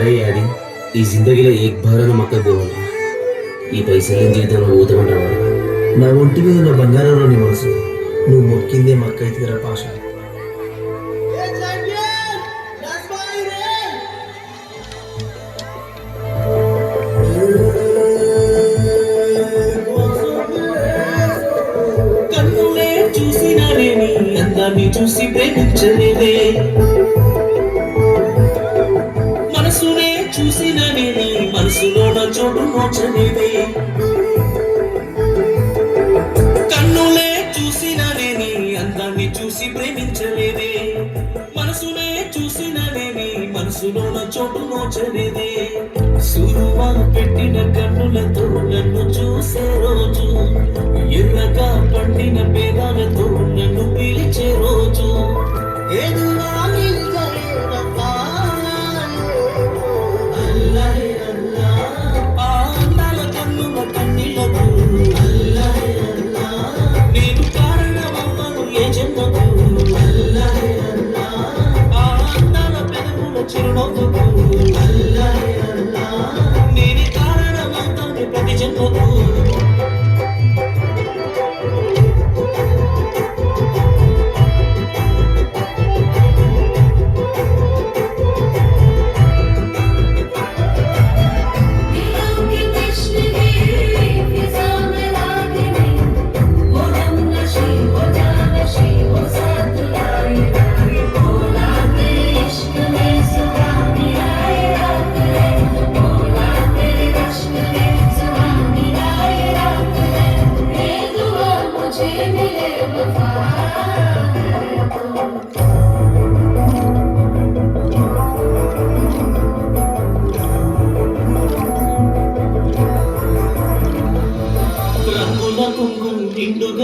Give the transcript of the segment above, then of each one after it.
అరే అది ఈ జిందగీలో ఏక్ భారన మక్క పోవాలి ఈ పైసలు జీవితంలో ఊతమంటావా? నా ఒంటి మీద నా బంగారంలోని మనసు నువ్వు మొక్కిందే మక్క అయితే పాష. కన్నులే చూసి ప్రేమించలేదే. మనసులోన చోటు మోచనిది కన్నులే చూసినానేమి అందాన్ని చూసి ప్రేమించలేదే. చూసిన నేని మనసులోన చోటు నోచలేదే సురువా పెట్టిన కన్నులతో నన్ను చూసే రోజు ఎర్రగా పండిన పేదాలతో చిరునవ్వుకు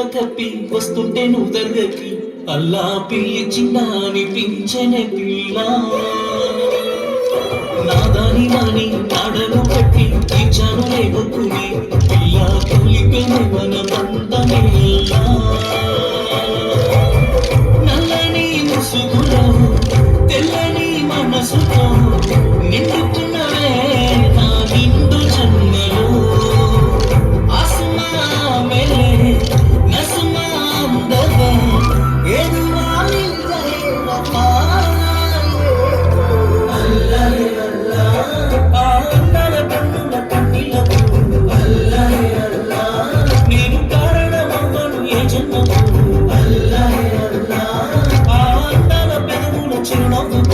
తప్పి కప్పి వస్తుంటే నువ్వు దగ్గరికి. అల్లా పిలిచిందా అనిపించనే పిల్ల నాదాని వాణి నాడను కట్టి తీర్చాను లేవకుని పిల్ల తొలిపెను మన పంటనే నల్లని ముసుగులో తెల్లని మనసుతో నిండుకున్నవే you. know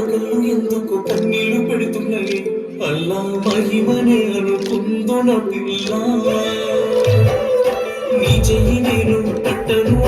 కళ్ళు ఎందుకు కన్నీళ్ళు పెడుతున్నాయి? అల్లా మహిమనే అనుకుందో నా పిల్ల. నీ చెయ్యి నేను పట్టను